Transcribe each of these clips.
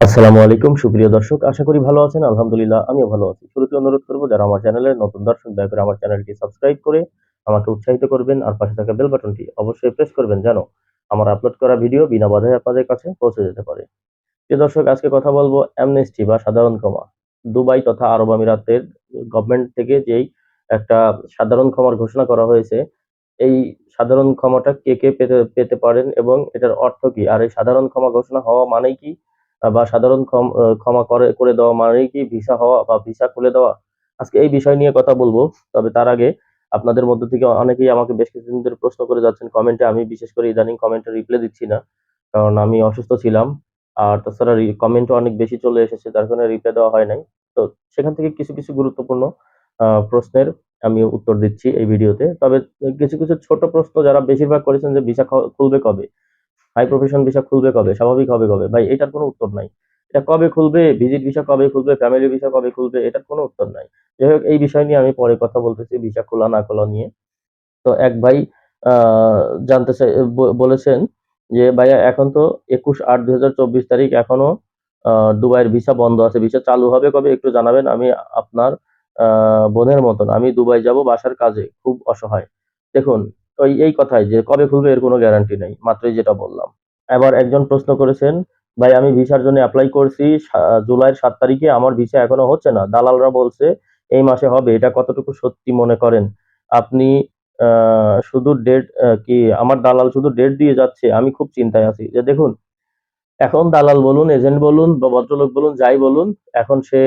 আসসালামু আলাইকুম, সুপ্রিয় দর্শক, আশা করি ভালো আছেন। আলহামদুলিল্লাহ, আমিও ভালো আছি। শুরুতে অনুরোধ করব, যারা আমার চ্যানেলের নতুন দর্শক, দয়া করে আমার চ্যানেলটি সাবস্ক্রাইব করে আমাকে উৎসাহিত করবেন আর পাশে থাকা বেল বাটনটি অবশ্যই প্রেস করবেন যেন আমার আপলোড করা ভিডিও বিনা বাধায় আপনাদের কাছে পৌঁছে যেতে পারে। প্রিয় দর্শক, আজকে কথা বলব অ্যামনেস্টি বা সাধারণ ক্ষমা। দুবাই তথা আরব আমিরাতের গভর্নমেন্ট থেকে যেই একটা সাধারণ ক্ষমার ঘোষণা করা হয়েছে, এই সাধারণ ক্ষমাটা কে কে পেতে পেতে পারেন এবং এটার অর্থ কি? আর এই সাধারণ ক্ষমা ঘোষণা হওয়া মানেই কি? বা সাধারণ ক্ষম- করে করে দেওয়া মানেই কি ভিসা হওয়া বা ভিসা খুলে দেওয়া? আজকে এই বিষয় নিয়ে কথা বলব, তবে তার আগে আপনাদের মধ্য থেকে অনেকেই আমাকে বেশ কিছুদিন ধরে প্রশ্ন করে যাচ্ছেন কমেন্টে আমি বিশেষ করে ইদানিং কমেন্টে রিপ্লাই দিচ্ছি না, কারণ আমি অসুস্থ ছিলাম, আর তাছাড়া কমেন্টও অনেক বেশি চলে এসেছে, যার কারণে রিপ্লাই দেওয়া হয় নাই। তো সেখান থেকে কিছু কিছু গুরুত্বপূর্ণ প্রশ্নের আমি উত্তর দিচ্ছি এই ভিডিওতে তবে কিছু কিছু ছোট প্রশ্ন যারা বেশিরভাগ করেছেন যে ভিসা খুলবে কবে? হাই প্রফেশন ভিসা খুলবে কবে? স্বাভাবিক হবে কবে? ভাই, এটার কোনো উত্তর নাই। এটা কবে খুলবে? ভিজিট ভিসা কবে খুলবে? ফ্যামিলি ভিসা কবে খুলবে? এটার কোনো উত্তর নাই। যাই হোক, এই বিষয় নিয়ে আমি পরে কথা বলতেছি ভিসা খোলা না খোলা নিয়ে। তো এক ভাই জানতে চাই বলেছেন যে, ভাইয়া, এখন তো একুশ আট দুই তারিখ এখনও দুবাইয়ের ভিসা বন্ধ আছে। ভিসা চালু হবে কবে? একটু জানাবেন। আমি আপনার বোনের মতন। আমি দুবাই যাব বাসার কাজে। খুব অসহায়। দেখুন ওই এই কথাই যে কবে খুলবে এর কোনো গ্যারান্টি নেই, মাত্রই যেটা বললাম। এবার একজন প্রশ্ন করেছেন, ভাই, আমি ভিসার জন্য অ্যাপ্লাই করছি জুলাইয়ের সাত তারিখে আমার ভিসা এখনও হচ্ছে না। দালালরা বলছে, এই মাসে হবে, এটা কতটুকু সত্যি মনে করেন? আপনি শুধু ডেট কি, আমার দালাল শুধু ডেট দিয়ে যাচ্ছে, আমি খুব চিন্তায় আছি। যে দেখুন, এখন দালাল বলুন এজেন্ট বলুন, বা ভদ্রলোক বলুন, যাই বলুন, এখন সে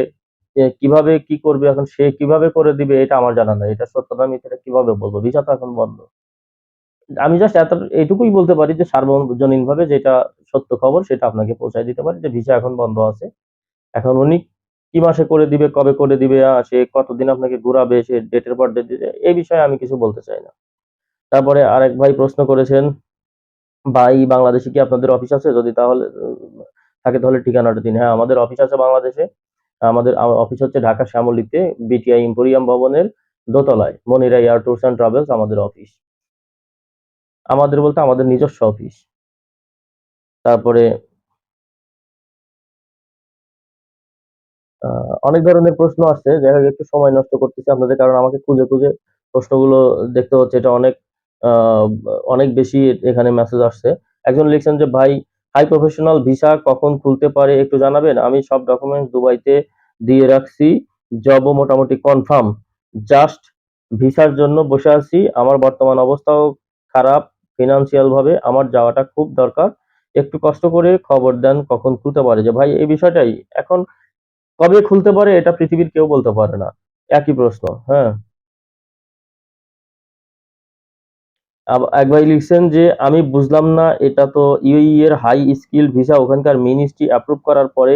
কীভাবে কি করবে, এখন সে কীভাবে করে দিবে, এটা আমার জানা নাই। এটা সত্য না মিথ্যা, এটা কীভাবে বলব? ভিসা তো এখন বন্ধ। আমি জাস্ট এত এইটুকুই বলতে পারি যে সার্বজনীন ভাবে যেটা সত্য খবর সেটা আপনাকে পৌঁছায় দিতে পারি যে ভিসা এখন বন্ধ আছে। এখন উনি কি মাসে করে দিবে, কবে করে দিবে সে কতদিন আপনাকে ঘুরাবে, সে ডেটের পর ডেট দিবে, এই বিষয়ে আমি কিছু বলতে চাই না। তারপরে আরেক ভাই প্রশ্ন করেছেন, ভাই বাংলাদেশে কি আপনাদের অফিস আছে? যদি তাহলে থাকে তাহলে ঠিকানাটা দিন। হ্যাঁ আমাদের অফিস আছে বাংলাদেশে। আমাদের অফিস হচ্ছে ঢাকা শ্যামলীতে বিটিআই ইম্পোরিয়াম ভবনের দোতলায়, Monira air tours and travels আমাদের অফিস। আমাদের বলতে আমাদের নিজস্ব অফিস তারপরে অনেক ধরনের প্রশ্ন আসছে হোক একটু সময় নষ্ট করতেছি আপনাদের কারণ আমাকে খুঁজে খুঁজে প্রশ্নগুলো দেখতে হচ্ছে, এটা অনেক অনেক বেশি এখানে মেসেজ আসছে। একজন লিখছেন যে, ভাই হাই প্রফেশনাল ভিসা কখন খুলতে পারে একটু জানাবেন? আমি সব ডকুমেন্টস দুবাইতে দিয়ে রাখছি জবও মোটামুটি কনফার্ম জাস্ট ভিসার জন্য বসে আছি, আমার বর্তমান অবস্থাও খারাপ ফিনান্সিয়াল ভাবে আমার যাওয়াটা খুব দরকার। একটু কষ্ট করে খবর দেন, কখন খুলতে পারে যে, ভাই, এই বিষয়টাই, এখন কবে খুলতে পারে এটা পৃথিবীর কেউ বলতে পারে না। একই প্রশ্ন হ্যাঁ। এক ভাই লিখছেন যে, আমি বুঝলাম না, এটা তো ইউই এর হাই স্কিল ভিসা ওখানকার মিনিস্ট্রি অ্যাপ্রুভ করার পরে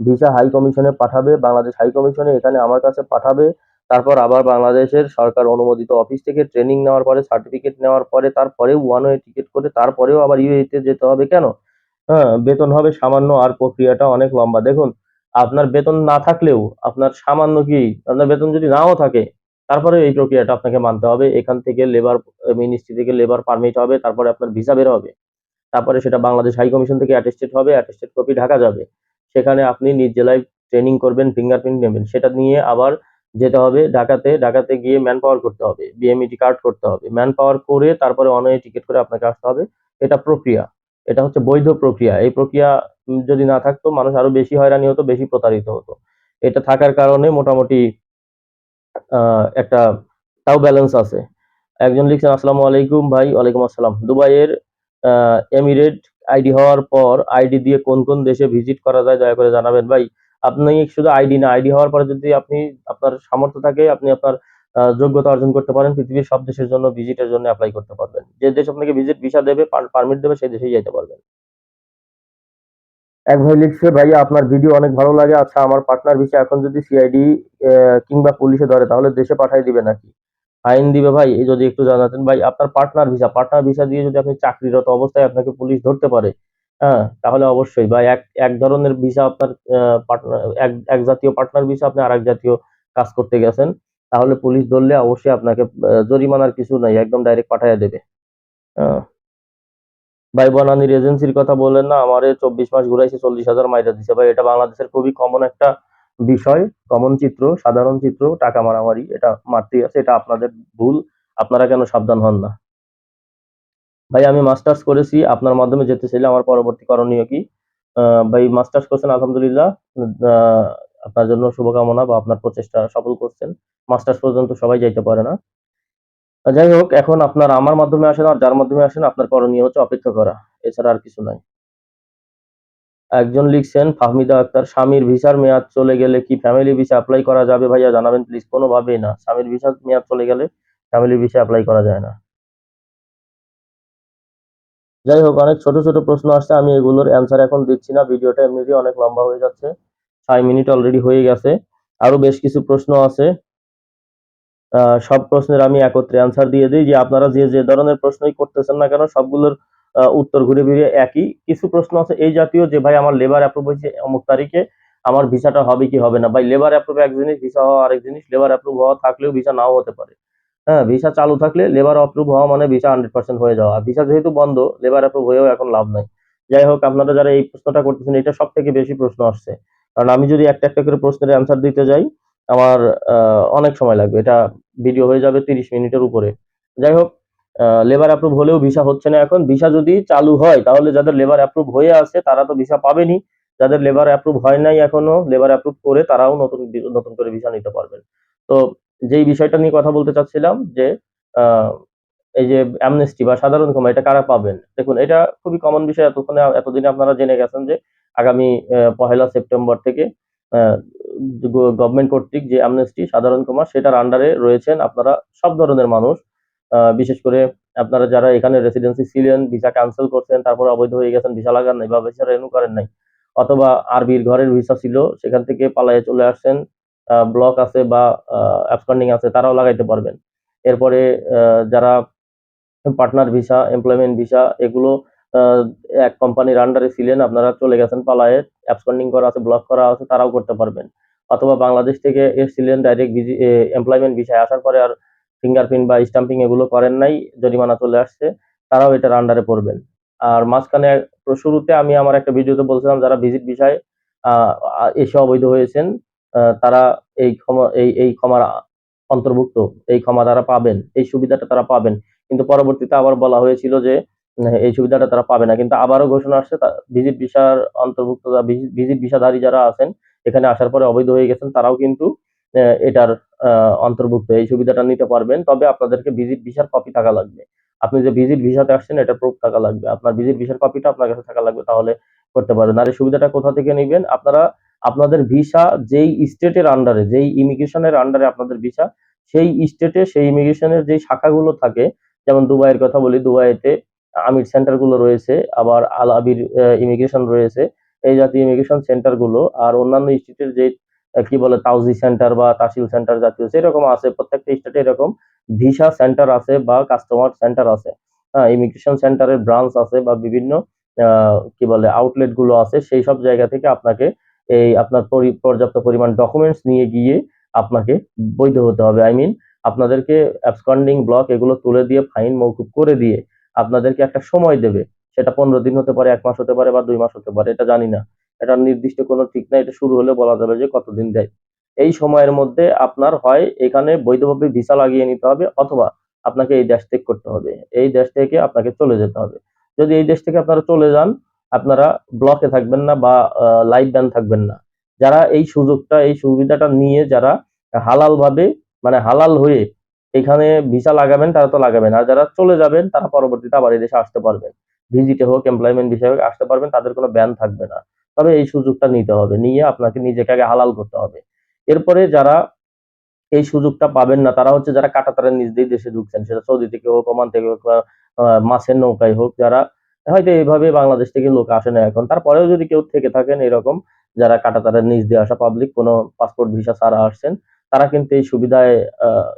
ভিসা হাই কমিশনে পাঠাবে, বাংলাদেশ হাই কমিশনে এখানে আমার কাছে পাঠাবে। তারপর আবার বাংলাদেশের সরকার অনুমোদিত অফিস থেকে ট্রেনিং নেওয়ার পরে সার্টিফিকেট নেওয়ার পরে তারপরেও ওয়ান ওয়ে টিকিট করে তারপরেও আবার ইউএই তে যেতে হবে কেন? হ্যাঁ বেতন হবে সামান্য আর প্রক্রিয়াটা অনেক লম্বা। দেখুন, আপনার বেতন না থাকলেও আপনার সামান্য কি আপনার বেতন যদি নাও থাকে তারপরে এই প্রক্রিয়াটা আপনাকে মানতে হবে। এখান থেকে লেবার মিনিস্ট্রি থেকে লেবার পারমিট হবে, তারপরে আপনার ভিসা বের হবে। তারপরে সেটা বাংলাদেশ হাই কমিশন থেকে অ্যাটেস্টেড হবে অ্যাটেস্টেড কপি ঢাকা যাবে। সেখানে আপনি নিজ জেলায় ট্রেনিং করবেন ফিঙ্গারপ্রিন্ট নেবেন। সেটা নিয়ে আবার যেতে হবে ঢাকাতে। ঢাকাতে গিয়ে ম্যান পাওয়ার করতে হবে বিএমইটি কার্ড করতে হবে। ম্যান পাওয়ার করে তারপরে অনলাইনে টিকিট করে আপনাকে আসতে হবে। এটা প্রক্রিয়া, এটা হচ্ছে বৈধ প্রক্রিয়া। এই প্রক্রিয়া যদি না থাকতো মানুষ আরও বেশি হয়রানি হতো, বেশি প্রতারিত হতো। এটা থাকার কারণে মোটামুটি একটা তাও ব্যালেন্স আছে। একজন লিখছেন, আসসালামু আলাইকুম ভাই, ওয়ালাইকুম আসসালাম। দুবাইয়ের এমিরেট আইডি হওয়ার পর আইডি দিয়ে কোন কোন দেশে ভিজিট করা যায় দয়া করে জানাবেন ভাই। আপনি শুধু আইডি না আইডি হওয়ার পরে যদি আপনি আপনার সামর্থ্য থাকে, আপনি আপনার যোগ্যতা অর্জন করতে পারেন, পৃথিবীর সব দেশের জন্য ভিজিটের জন্য অ্যাপ্লাই করতে পারবেন। যে দেশ আপনাকে ভিজিট ভিসা দেবে পারমিট দেবে, সেই দেশেই যেতে পারবেন। এক ভাই লিখছে ভাইয়া আপনার ভিডিও অনেক ভালো লাগে। আচ্ছা আমার পার্টনার ভিসা এখন যদি সিআইডি কিংবা পুলিশে ধরে, তাহলে দেশে পাঠাই দিবে নাকি? আইন দিবে, ভাই, যদি একটু জানাতেন, ভাই, আপনার পার্টনার ভিসা পার্টনার ভিসা দিয়ে যদি আপনি চাকরিরত অবস্থায় আপনাকে পুলিশ ধরতে পারে হ্যাঁ তাহলে অবশ্যই। বা এক এক ধরনের ভিসা আপনার পার্টনার এক এক জাতীয় পার্টনার ভিসা আপনি আরেক জাতীয় কাজ করতে গেছেন, তাহলে পুলিশ ধরলে অবশ্যই আপনাকে জরিমানার কিছু নাই, একদম ডাইরেক্ট পাঠাইয়া দেবে। হ্যাঁ। ভাই বনানির এজেন্সির কথা বললেন না, আমারে চব্বিশ মাস ঘুরাইছে, চল্লিশ হাজার মাইরা দিছে। ভাই, এটা বাংলাদেশের খুবই কমন একটা বিষয় কমন চিত্র, সাধারণ চিত্র, টাকা মারামারি, এটা মারতেই আছে, এটা আপনাদের ভুল, আপনারা কেন সাবধান হন না। ভাই, আমি মাস্টার্স করেছি, আপনার মাধ্যমে যেতে চাইলে আমার পরবর্তী করণীয় কি? ভাই মাস্টার্স করছেন, আলহামদুলিল্লাহ। আপনার জন্য শুভকামনা বা আপনার প্রচেষ্টা সফল করছেন। মাস্টার্স পর্যন্ত সবাই যাইতে পারে না। যাই হোক, এখন আপনার আমার মাধ্যমে আসেন আর যার মাধ্যমে আসেন, আপনার করণীয় হচ্ছে অপেক্ষা করা। এছাড়া আর কিছু নাই। একজন লিখছেন, ফাহমিদা আক্তার, স্বামীর ভিসার মেয়াদ চলে গেলে কি ফ্যামিলি ভিসা অ্যাপ্লাই করা যাবে ভাইয়া? জানাবেন প্লিজ কোনোভাবেই না। স্বামীর ভিসার মেয়াদ চলে গেলে ফ্যামিলি ভিসা অ্যাপ্লাই করা যায় না। যাই হোক, অনেক ছোট ছোট প্রশ্ন আসছে, আমি এগুলোর অ্যান্সার এখন দিচ্ছি না, ভিডিওটা এমনিতেই অনেক লম্বা হয়ে যাচ্ছে, ছয় মিনিট অলরেডি হয়ে গেছে আরও বেশ কিছু প্রশ্ন আছে সব প্রশ্নের আমি একত্রে অ্যান্সার দিয়ে দিই, যে আপনারা যে যে ধরনের প্রশ্নই করতেছেন না কেন, সবগুলোর উত্তর ঘুরে ফিরে একই, কিছু প্রশ্ন আছে এই জাতীয়, যে ভাই আমার লেবার অ্যাপ্রুভ হয়েছে অমুক তারিখে, আমার ভিসাটা হবে কি হবে না, ভাই লেবার অ্যাপ্রুভ এক জিনিস ভিসা হওয়া আরেক জিনিস লেবার অ্যাপ্রুভ হওয়া থাকলেও ভিসা নাও হতে পারে হ্যাঁ ভিসা চালু থাকলে লেবার অ্যাপ্রুভ হওয়া মানে ভিসা হান্ড্রেড পার্সেন্ট হয়ে যাওয়া। আর ভিসা যেহেতু বন্ধ লেবার অ্যাপ্রুভ হয়েও এখন লাভ নাই। যাই হোক, আপনারা যারা এই প্রশ্নটা করতেছেন, এটা সব থেকে বেশি প্রশ্ন আসছে। কারণ আমি যদি একটা একটা করে প্রশ্নের অ্যান্সার দিতে যাই, আমার অনেক সময় লাগবে। এটা ভিডিও হয়ে যাবে তিরিশ মিনিটের উপরে। যাই হোক লেবার অ্যাপ্রুভ হলেও ভিসা হচ্ছে না এখন। ভিসা যদি চালু হয়, তাহলে যাদের লেবার অ্যাপ্রুভ হয়ে আছে, তারা তো ভিসা পাবেনই। যাদের লেবার অ্যাপ্রুভ হয় নাই এখনও লেবার অ্যাপ্রুভ করে তারাও নতুন নতুন করে ভিসা নিতে পারবেন। তো যেই বিষয়টা নিয়ে কথা বলতে চাচ্ছিলাম যে এই যে অ্যামনেস্টি বা সাধারণ ক্ষমা এটা কারা পাবেন? দেখুন, এটা খুবই কমন বিষয় এতক্ষণে এতদিনে আপনারা জেনে গেছেন যে, আগামী পহেলা সেপ্টেম্বর থেকে গভর্নমেন্ট কর্তৃক যে অ্যামনেস্টি সাধারণ ক্ষমা, সেটার আন্ডারে রয়েছেন আপনারা সব ধরনের মানুষ। বিশেষ করে আপনারা যারা এখানে রেসিডেন্সি ছিলেন ভিসা ক্যান্সেল করছেন, তারপরে অবৈধ হয়ে গেছেন ভিসা লাগান নাই বা ভিসা রেনু করেন নাই, অথবা আরবির ঘরের ভিসা ছিল, সেখান থেকে পালায়ে চলে আসছেন ব্লক আছে বা অ্যাবসকন্ডিং আছে, তারাও লাগাইতে পারবেন। এরপরে যারা পার্টনার ভিসা এমপ্লয়মেন্ট ভিসা এগুলো এক কোম্পানির আন্ডারে ছিলেন আপনারা চলে গেছেন পালায়ে অ্যাবসকন্ডিং করা আছে ব্লক করা আছে, তারাও করতে পারবেন। অথবা বাংলাদেশ থেকে এসেছিলেন ডাইরেক্ট এমপ্লয়মেন্ট ভিসায় আসার পরে আর ফিঙ্গারপ্রিন্ট বা স্টাম্পিং এগুলো করেন নাই, জরিমানা চলে আসছে, তারাও এটার আন্ডারে পড়বেন। আর মাঝখানে শুরুতে আমি আমার একটা ভিডিওতে বলছিলাম, যারা ভিজিট ভিসায় এসে অবৈধ হয়েছেন তারা এই ক্ষমা, এই এই ক্ষমার অন্তর্ভুক্ত, এই ক্ষমা তারা পাবেন, এই সুবিধাটা তারা পাবেন। কিন্তু পরবর্তীতে আবার বলা হয়েছিল যে এই সুবিধাটা তারা পাবে না। কিন্তু আবারও ঘোষণা আসছে ভিজিট ভিসার অন্তর্ভুক্ত ভিজিট ভিসাধারী যারা আছেন, এখানে আসার পরে অবৈধ হয়ে গেছেন, তারাও কিন্তু এটার অন্তর্ভুক্ত, এই সুবিধাটা নিতে পারবেন। তবে আপনাদেরকে ভিজিট ভিসার কপি থাকা লাগবে। আপনি যে ভিজিট ভিসাতে আসছেন, এটা প্রুফ থাকা লাগবে। আপনার ভিজিট ভিসার কপিটা আপনার কাছে থাকা লাগবে, তাহলে করতে পারবেন। আর এই সুবিধাটা কোথা থেকে নেবেন? আপনারা আপনাদের ভিসা যেই স্টেটের আন্ডারে যেই ইমিগ্রেশনের আন্ডারে আপনাদের ভিসা, সেই স্টেটে সেই ইমিগ্রেশনের যে শাখাগুলো থাকে, যেমন দুবাইয়ের কথা বলি, দুবাইতে আমির সেন্টারগুলো রয়েছে, আবার আল আবির ইমিগ্রেশন রয়েছে, এই জাতীয় ইমিগ্রেশন সেন্টারগুলো, আর অন্যান্য স্টেটের যে, কি বলে তাউজি সেন্টার বা তাসিল সেন্টার জাতীয়, সেরকম আছে, প্রত্যেকটা স্টেটে এরকম ভিসা সেন্টার আছে বা কাস্টমার সেন্টার আছে। হ্যাঁ ইমিগ্রেশন সেন্টারের ব্রাঞ্চ আছে বা বিভিন্ন কি বলে আউটলেটগুলো আছে, সেই সব জায়গা থেকে আপনাকে এই আপনার পরি- পর্যাপ্ত পরিমাণ ডকুমেন্টস নিয়ে গিয়ে আপনাকে বৈধ হতে হবে। আই মিন আপনাদেরকে অ্যাবসকন্ডিং ব্লক এগুলো তুলে দিয়ে ফাইন মৌকুব করে দিয়ে আপনাদেরকে একটা সময় দেবে। সেটা পনেরো দিন হতে পারে, এক মাস হতে পারে বা দুই মাস হতে পারে, এটা জানি না। এটা নির্দিষ্ট কোনো ঠিক না, এটা শুরু হলে বলা যাবে যে কতদিন দেয়। এই সময়ের মধ্যে আপনার হয়, এখানে বৈধভাবে ভিসা লাগিয়ে নিতে হবে অথবা আপনাকে এই দেশ ত্যাগ করতে হবে। এই দেশ থেকে আপনাকে চলে যেতে হবে। যদি এই দেশ থেকে আপনারা চলে যান আপনারা ব্লকে থাকবেন না বা লাইভ ব্যান থাকবেন না। যারা এই সুযোগটা, এই সুবিধাটা নিয়ে যারা হালাল ভাবে মানে হালাল হয়ে এখানে ভিসা লাগাবেন, তারা তো লাগাবেন। আর যারা চলে যাবেন, তারা পরবর্তীতে আবার দেশে আসতে পারবেন। ভিজিটে হোক এমপ্লয়মেন্ট ভিসা হোক, আসতে পারবেন, তাদের কোনো ব্যান থাকবে না। তবে এই সুযোগটা নিতে হবে, নিয়ে আপনাকে নিজেকে আগে হালাল করতে হবে। এরপরে যারা এই সুযোগটা পাবেন না, তারা হচ্ছে যারা কাটাতারের নিজ দিয়ে দেশে ঢুকছেন, সেটা সৌদি থেকে হোক, ওমান থেকে হোক বা মাছের নৌকায় হোক, যারা হয়তো এইভাবে বাংলাদেশ থেকে লোক আসে না এখন। তারপরেও যদি কেউ থেকে থাকেন এরকম, যারা কাটাতারের নিজ দিয়ে আসা পাবলিক কোনো পাসপোর্ট ভিসা ছাড়া আসছেন, তারা কিন্তু এই সুবিধায়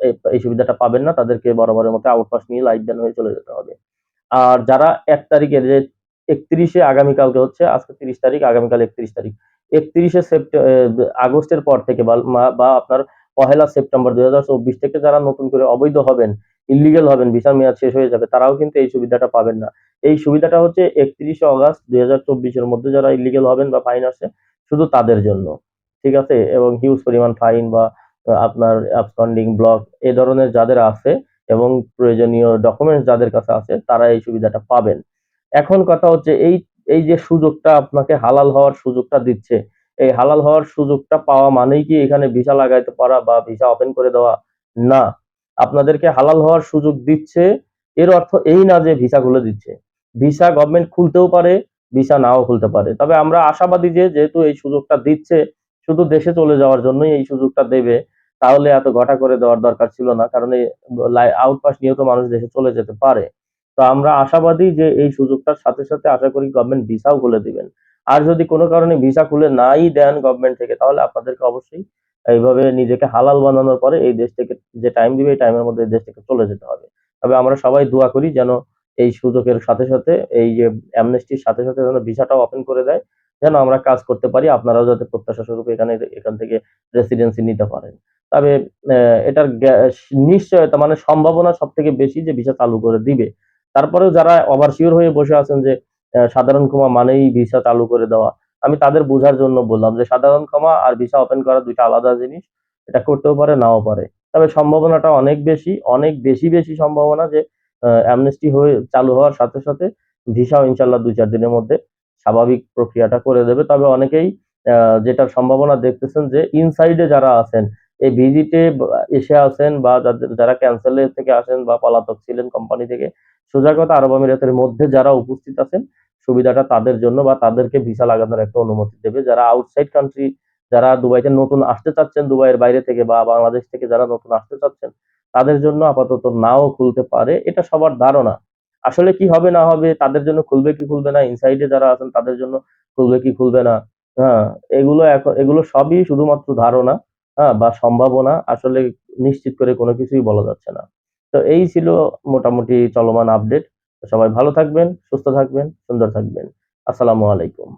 এই- সুবিধাটা পাবেন না। তাদেরকে বরাবরের মতো আউটপাস নিয়ে লাইফ ব্যান হয়ে চলে যেতে হবে। আর যারা এক তারিখে, যে একত্রিশে আগামীকালকে হচ্ছে, আজকে তিরিশ তারিখ, আগামীকাল একত্রিশ তারিখ। একত্রিশে সেপ্টেম্বর আগস্টের পর থেকে বা আপনার পহেলা সেপ্টেম্বর দুই থেকে যারা নতুন করে অবৈধ হবেন ইলিগেল হবেন ভিসার মেয়াদ শেষ হয়ে যাবে, তারাও কিন্তু এই সুবিধাটা পাবেন না। এই সুবিধাটা হচ্ছে একত্রিশে অগাস্ট দুই চব্বিশের মধ্যে যারা ইলিগেল হবেন বা ফাইন আসে, শুধু তাদের জন্য, ঠিক আছে? এবং হিউজ পরিমাণ ফাইন বা আপনার অ্যাবসকন্ডিং ব্লক এ ধরনের যাদের আছে এবং প্রয়োজনীয় ডকুমেন্টস যাদের কাছে আছে, তারা এই সুবিধাটা পাবেন। এখন কথা হচ্ছে এই এই যে সুযোগটা আপনাকে হালাল হওয়ার সুযোগটা দিচ্ছে, এই হালাল হওয়ার সুযোগটা পাওয়া মানেই কি এখানে ভিসা লাগাইতে পারা বা ভিসা ওপেন করে দেওয়া? না। আপনাদেরকে হালাল হওয়ার সুযোগ দিচ্ছে। এর অর্থ এই না যে ভিসা খুলে দিচ্ছে। ভিসা গভর্নমেন্ট খুলতেও পারে, ভিসা নাও খুলতে পারে। তবে আমরা আশাবাদী যে, যেহেতু এই সুযোগটা দিচ্ছে, শুধু দেশে চলে যাওয়ার জন্যই এই সুযোগটা দেবে, তাহলে এত ঘটা করে দেওয়ার দরকার ছিল না, কারণ এই আউটপাস নিয়েও তো মানুষ দেশে চলে যেতে পারে। তো আমরা আশাবাদী যে এই সুযোগটার সাথে সাথে আশা করি গভর্নমেন্ট ভিসাও খুলে দিবেন। আর যদি কোনো কারণে ভিসা খুলে নাই দেন গভর্নমেন্ট থেকে, তাহলে আপনাদেরকে অবশ্যই এইভাবে নিজেকে হালাল বানানোর পরে এই দেশ থেকে যে টাইম দিবে, এই টাইমের মধ্যে এই দেশ থেকে চলে যেতে হবে। তবে আমরা সবাই দোয়া করি যেন এই সুযোগের সাথে সাথে, এই যে অ্যামনেস্টির সাথে সাথে যেন ভিসাটাও ওপেন করে দেয়, যেন আমরা কাজ করতে পারি, আপনারাও যাতে প্রত্যাশা স্বরূপ এখানে, এখান থেকে রেসিডেন্সি নিতে পারেন। তবে এটার নিশ্চয়তা মানে সম্ভাবনা সব থেকে বেশি যে ভিসা চালু করে দিবে। তারপরেও যারা ওভারসিওর হয়ে বসে আছেন যে সাধারণ ক্ষমা মানেই ভিসা চালু করে দেওয়া আমি তাদের বোঝার জন্য বললাম যে সাধারণ ক্ষমা আর ভিসা ওপেন করা দুইটা আলাদা জিনিস, এটা করতেও পারে, নাও পারে। তবে সম্ভাবনাটা অনেক বেশি অনেক বেশি বেশি সম্ভাবনা যে অ্যামনেস্টি হয়ে চালু হওয়ার সাথে সাথে ভিসাও ইনশাল্লাহ দুই চার দিনের মধ্যে স্বাভাবিক প্রক্রিয়াটা করে দেবে। তবে অনেকেই যেটার সম্ভাবনা দেখতেছেন যে ইনসাইডে যারা আছেন, এই ভিজিটে এসে আছেন বা যাদের, যারা ক্যান্সেলের থেকে আসেন বা পলাতক ছিলেন কোম্পানি থেকে, সোজা কথা আরব আমিরাতের মধ্যে যারা উপস্থিত আছেন সুবিধাটা তাদের জন্য বা তাদেরকে ভিসা লাগানোর একটা অনুমতি দেবে। যারা আউটসাইড কান্ট্রি যারা দুবাইতে নতুন আসতে চাচ্ছেন, দুবাইয়ের বাইরে থেকে বা বাংলাদেশ থেকে যারা নতুন আসতে চাচ্ছেন, তাদের জন্য আপাতত নাও খুলতে পারে। এটা সবার ধারণা। আসলে কি হবে না হবে, তাদের জন্য খুলবে কি খুলবে না ইনসাইডে যারা আছেন তাদের জন্য খুলবে কি খুলবে না হ্যাঁ এগুলো এখন, এগুলো সবই শুধুমাত্র ধারণা হ্যাঁ বা সম্ভাবনা। আসলে নিশ্চিত করে কোনো কিছুই বলা যাচ্ছে না। তো এই ছিল মোটামুটি চলমান আপডেট সবাই ভালো থাকবেন সুস্থ থাকবেন সুন্দর থাকবেন। আসসালামু আলাইকুম।